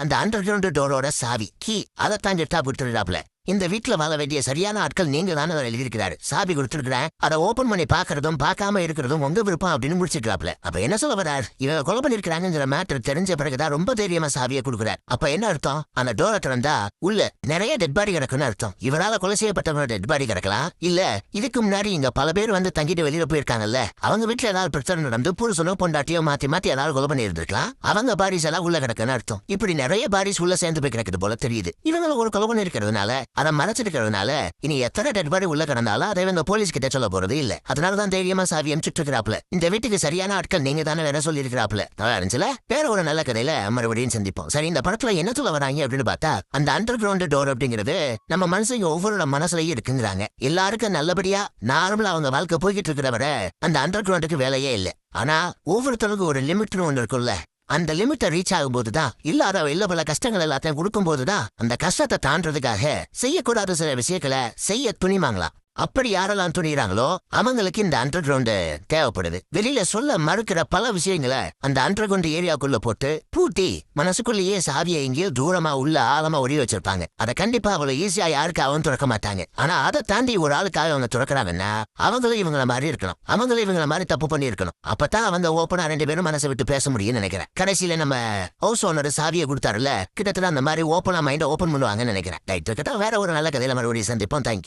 அந்த under ground டோரோட சாவி. Key அதைத்தான் எடுத்தா விட்டுறாப்ல இந்த வீட்டுல வாழ வேண்டிய சரியான ஆட்கள் நீங்க தானே அதில் எழுதியிருக்கிறாரு. சாவி கொடுத்துருக்கிறேன். அதை ஓபன் பண்ணி பாக்குறதும் பார்க்காம இருக்கிறதும் உங்க விருப்பம் அப்படின்னு முடிச்சிருக்காப்ல அப்ப என்ன சொல்ல வர்றார்? இவங்க கொலை பண்ணிருக்கிறாங்கிற மேட்டர் தெரிஞ்ச பிறகுதான் ரொம்ப தைரியமா சாவியை கொடுக்குறார். அப்ப என்ன அர்த்தம்? அந்த டோரை திறந்தா உள்ள நிறைய டெட் பாடி கிடக்குன்னு அர்த்தம். இவரால கொலை செய்யப்பட்டவங்க டெட் பாடி கிடக்கலாம். இல்ல இதுக்கு முன்னாடி இங்க பல பேர் வந்து தங்கிட்டு வெளியில போயிருக்காங்கல்ல. அவங்க வீட்டுல ஏதாவது பிரச்சனை நடந்து புருஷனோ பொண்டாட்டியோ மாத்தி மாத்தி ஏதாவது கொலை பண்ணி இருந்திருக்கலாம் அவங்க பாரிஸ் எல்லாம் உள்ள கிடக்குன்னு அர்த்தம். இப்படி நிறைய பாரிஸ் உள்ள சேர்ந்து போய் கிடக்குது போல தெரியுது. இவங்க ஒரு கொலை பண்ணி இருக்கிறதுனால அதை மறைச்சிருக்கிறதுனால இனி எத்தனை டெட் பாடி உள்ள கிடந்தாலும் அதை இந்த போலீஸ் கிட்ட சொல்ல போறது இல்ல. அதனாலதான் தைரியமா சாவி அனுப்பிச்சுட்டு இருக்கிறாப்ல இந்த வீட்டுக்கு சரியான ஆட்கள் நீங்க தானே வேற சொல்லி இருக்கிறாப்ல நல்லா இருந்துச்சுல? வேற ஒரு நல்ல கதையில மறுபடியும் சந்திப்போம். சரி இந்த படத்துல என்ன சொல்ல வராங்க அப்படின்னு பார்த்தா அந்த அண்டர் கிரவுண்ட் டோர் அப்படிங்கிறது நம்ம மனசுங்க ஒவ்வொரு மனசுலயும் இருக்குங்கிறாங்க. எல்லாருக்கும் நல்லபடியா நார்மலா அவங்க வாழ்க்கை போய்கிட்டு இருக்கிற வரை அந்த அண்டர் கிரவுண்டுக்கு வேலையே இல்லை. ஆனா ஒவ்வொருத்தருக்கும் ஒரு லிமிட்னு ஒன்று இருக்குல்ல அந்த லிமிட்டை ரீச் ஆகும்போது தான் இல்லாத இல்ல பல கஷ்டங்கள் எல்லாத்தையும் கொடுக்கும்போது தான் அந்த கஷ்டத்தை தாண்டதுக்காக செய்யக்கூடாத சில விஷயங்களை செய்ய துணிமாங்களாம் அப்படி யாரெல்லாம் துணிகிறாங்களோ அவங்களுக்கு இந்த அண்டர் கிரவுண்டு தேவைப்படுது. வெளியில சொல்ல மறுக்கிற பல விஷயங்களை அந்த அண்டர் கிரவுண்ட் ஏரியாக்குள்ள போட்டு பூட்டி மனசுக்குள்ளேயே சாவியை எங்கேயோ தூரமா உள்ள ஆழமா ஒடி வச்சிருப்பாங்க. அதை கண்டிப்பா அவ்வளவு ஈஸியா யாருக்கு அவன் திறக்க மாட்டாங்க. ஆனா அதை தாண்டி ஒரு ஆளுக்காக அவங்க திறக்கிறாங்கன்னா அவங்களும் இவங்கள மாதிரி இருக்கணும். அவங்களும் இவங்கள மாதிரி தப்பு பண்ணியிருக்கணும். அப்பதான் அவங்க ஓப்பனா ரெண்டு பேரும் மனசை விட்டு பேச முடியும்னு நினைக்கிறேன். கடைசியில நம்ம ஹவுஸ் ஓனர் சாவியை கொடுத்தாருல கிட்டத்தட்ட அந்த மாதிரி ஓப்பனா மைண்ட் ஓப்பன் பண்ணுவாங்கன்னு நினைக்கிறேன். ரைட் கிட்ட வேற ஒரு நல்ல கதையில மறுபடியும் சந்திப்போம். தேங்க்யூ